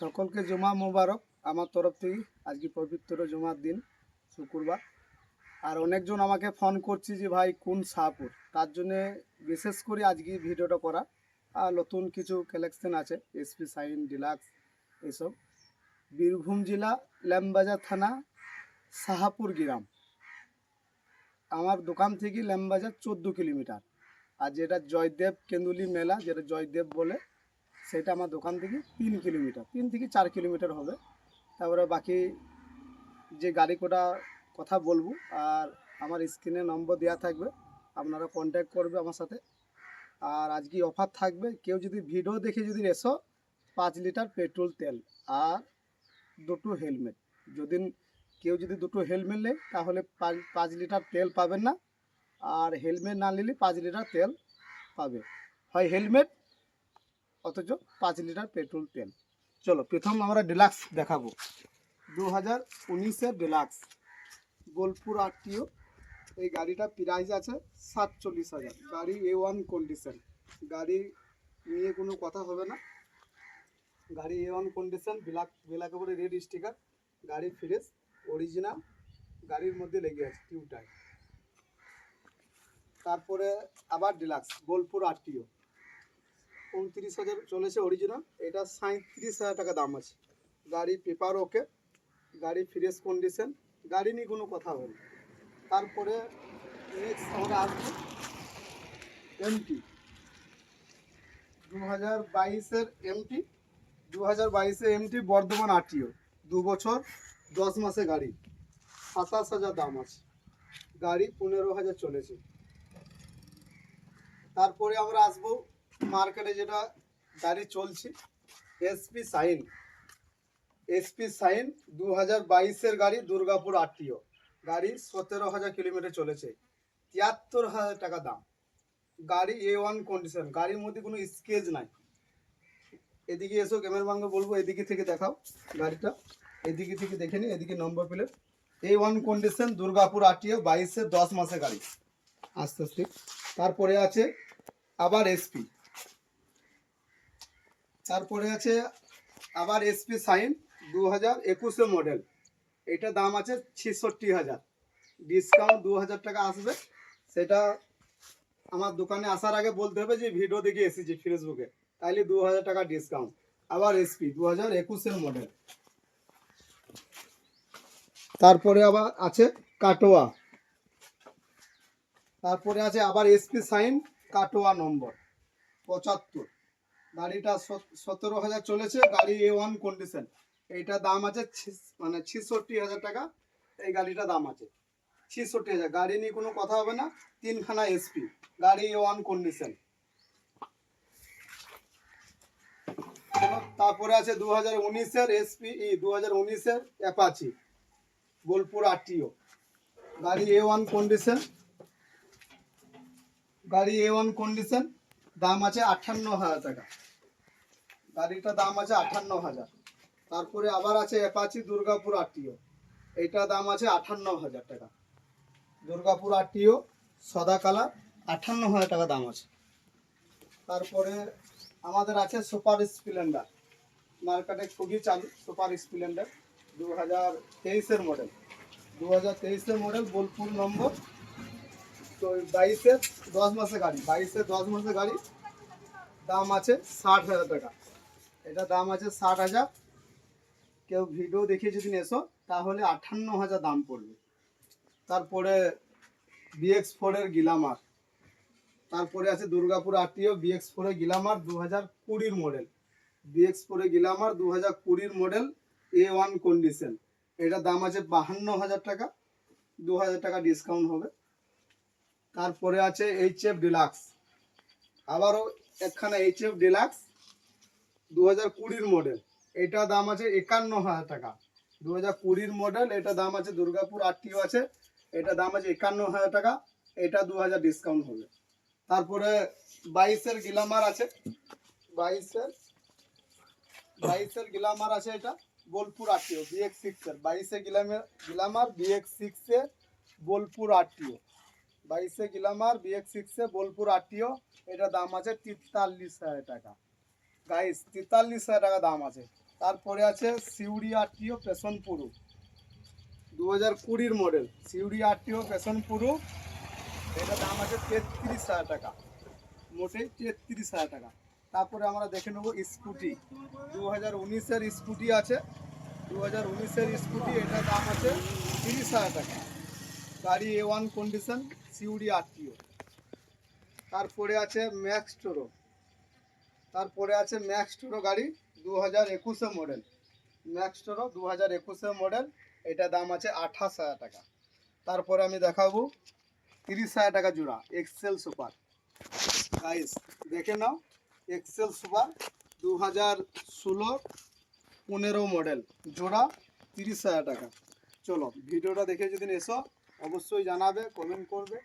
সকলকে জমা মোবারক। আমার তরফ থেকে আজকে পবিত্র জমার দিন, শুক্রবার। আর অনেকজন আমাকে ফোন করছি যে, ভাই, কোন শাহপুর? তার জন্যে বিশেষ করে আজকে ভিডিওটা করা। আর নতুন কিছু কালেকশন আছে এসপি সাইন ডিলাক্স এসব। বীরভূম জেলা, ল্যামবাজার থানা, শাহাপুর গ্রাম। আমার দোকান থেকে ল্যামবাজার চোদ্দ কিলোমিটার। আর যেটা জয়দেব, কেন্দুলি মেলা, যেটা জয়দেব বলে সেটা আমার দোকান থেকে তিন কিলোমিটার, তিন থেকে চার কিলোমিটার হবে। তারপরে বাকি যে গাড়ি কোটা কথা বলব, আর আমার স্ক্রিনে নম্বর দেওয়া থাকবে, আপনারা কন্ট্যাক্ট করবে আমার সাথে। আর আজকে অফার থাকবে, কেউ যদি ভিডিও দেখে যদি এসো, পাঁচ লিটার পেট্রোল তেল আর দুটো হেলমেট। যদি কেউ যদি দুটো হেলমেট নেয়, তাহলে পাঁচ পাঁচ লিটার তেল পাবেন না। আর হেলমেট না নিলে পাঁচ লিটার তেল পাবে। হয় হেলমেট অথচ পাঁচ লিটার পেট্রোল তেল। চলো, প্রথম আমরা ডিলাক্স দেখাবো। দু হাজার উনিশের ডিলাক্স। বোলপুর আরটিও, এই গাড়িটা প্রাইস আছে সাতচল্লিশ হাজার। গাড়ি এ ওয়ান কন্ডিশন গাড়ি নিয়ে কোনো কথা হবে না। গাড়ি A one condition black black উপরে রেড স্টিকার গাড়ি ফ্রেশ অরিজিনাল গাড়ির মধ্যে লেগে আছে টিউবটাই তারপরে আবার ডিলাক্স, বোলপুর আরটিও। উনত্রিশ হাজার চলেছে অরিজিনাল এটা সাঁত্রিশ হাজার টাকা দাম আছে। গাড়ি পেপার ওকে গাড়ি ফ্রেশ কন্ডিশন গাড়ি নিয়ে কোনো কথা হবে তারপরে নেক্সট আমরা আসব এমটি দু হাজার বাইশের এমটি দু হাজার বাইশে এমটি বর্ধমান আরটিও দু বছর, দশ মাসে গাড়ি। সাতাশ হাজার দাম আছে। গাড়ি পনেরো হাজার চলেছে। তারপরে আমরা আসব মার্কেটে যেটা গাড়ি চলছে এসপি সাইন এসপি সাইন দু হাজার বাইশের গাড়ি দুর্গাপুর আরটিও। গাড়ি সতেরো হাজার কিলোমিটার চলেছে, তিয়াত্তর হাজার টাকা দাম। গাড়ি এ ওয়ান কন্ডিশন গাড়ির মধ্যে কোনো স্কেচ নাই। এদিকে এসো ক্যামেরাম্যানকে বলব, এদিকে থেকে দেখাও গাড়িটা। এদিকে থেকে দেখে নিই এদিকে number plate A one condition Durgapur RTO, বাইশে দশ মাসে গাড়ি। আস্তে আস্তে। তারপরে আছে আবার এসপি তারপরে আছে আবার এসপি সাইন দু হাজার একুশে মডেল এটা দাম আছে ছেষট্টি হাজার। ডিসকাউন্ট দু হাজার টাকা আসবে। সেটা আমার দোকানে আসার আগে বলতে হবে যে ভিডিও দেখে এসেছি ফেসবুকে তাইলে দু হাজার টাকা ডিসকাউন্ট আবার এসপি দু হাজার একুশের মডেল তারপরে আবার আছে কাটোয়া। তারপরে আছে আবার এসপি সাইন কাটোয়া নম্বর, পঁচাত্তর। গাড়িটা সতেরো হাজার চলেছে, গাড়ি এ ওয়ান কন্ডিশন এইটা দাম আছে মানে ছিষট্টি হাজার টাকা, এই গাড়িটা দাম আছে। ছিষট্টি হাজার। গাড়ি নিয়ে কোনো কথা হবে না, তিনখানা এসপি গাড়ি এ ওয়ান কন্ডিশন তারপরে আছে দু হাজার উনিশের এসপি ই দু হাজার উনিশের অ্যাপাচি বোলপুর আরটিও গাড়ি এ ওয়ান কন্ডিশন গাড়ি এ ওয়ান কন্ডিশন দাম আছে আটান্ন হাজার টাকা। গাড়িটার দাম আছে আটান্ন হাজার। তারপরে আবার আছে অ্যাপাচি দুর্গাপুর আরটিও। এইটা দাম আছে আটান্ন হাজার টাকা। দুর্গাপুর আরটিও, সাদা কালার আটান্ন হাজার টাকা দাম আছে। তারপরে আমাদের আছে সুপার স্প্লেন্ডার। মার্কেটে খুবই চালু, সুপার স্প্লেন্ডার। দু হাজার তেইশের মডেল দু হাজার তেইশের মডেল বোলপুর নম্বর তো বাইশে দশ মাসে গাড়ি, বাইশে দশ মাসে গাড়ি, দাম আছে ষাট হাজার টাকা। এটা দাম আছে ষাট হাজার। কেউ ভিডিও দেখে যদি এসো তাহলে আটান্ন হাজার দাম পড়বে। তারপরে বিএক্স ফোরের গিলামার। তারপরে আছে দুর্গাপুর আরটিও বিএক্স ফোরের গিলামার দু হাজার কুড়ির মডেল। বিএক্স ফোরের গিলামার দু হাজার কুড়ির মডেল এ ওয়ান কন্ডিশন এটা দাম আছে বাহান্ন হাজার টাকা। দু হাজার টাকা ডিসকাউন্ট হবে। তারপরে আছে এইচ এফ ডিলাক্স আবারও একখানা এইচ এফ ডিলাক্স দু হাজার কুড়ির মডেল এটা দাম আছে একান্ন হাজার টাকা। দু হাজার কুড়ির মডেল এটা দাম আছে দুর্গাপুর আরটিও আছে। এটা দাম আছে একান্ন হাজার টাকা। এটা দু হাজার ডিসকাউন্ট হবে। তারপরে বাইশের গিলামার আছে। বাইশের বাইশের গিলামার আছে এটা। বোলপুর আরটিও বিএক্স সিক্সের বাইশে গিলামার গিলামার বিএক্স সিক্সে বোলপুর আরটিও। বাইশে গিলামার বিএক্স সিক্সে বোলপুর আরটিও এটা দাম আছে তেতাল্লিশ হাজার টাকা। গাইস তেতাল্লিশ হাজার টাকা দাম আছে। তারপরে আছে সিউড়ি আরটিও পেশন পুরু দু হাজার কুড়ির মডেল সিউড়ি আরটিও পেশন পুরু এটা দাম আছে তেত্রিশ হাজার টাকা। মোটেই তেত্রিশ হাজার টাকা। তারপরে আমরা দেখে নেব স্কুটি। দু হাজার উনিশের স্কুটি আছে। দু হাজার উনিশের স্কুটি, এটার দাম আছে তিরিশ হাজার টাকা। গাড়ি A one condition Siuri RTO তারপরে আছে ম্যাক্স টোরো তারপরে আছে ম্যাক্স টোরো গাড়ি দু হাজার একুশে মডেল ম্যাক্স টোরো দু হাজার একুশে মডেল এটা দাম আছে আঠাশ হাজার টাকা। তারপরে আমি দেখাবো তিরিশ হাজার টাকা জোড়া এক্সেল সুপার গাইস দেখে নাও এক্সেল সুপার দু হাজার ষোলো পনেরো মডেল জোড়া তিরিশ হাজার টাকা। চলো, ভিডিওটা দেখে যদি এসো অবশ্যই জানাবে কমেন্ট করবে।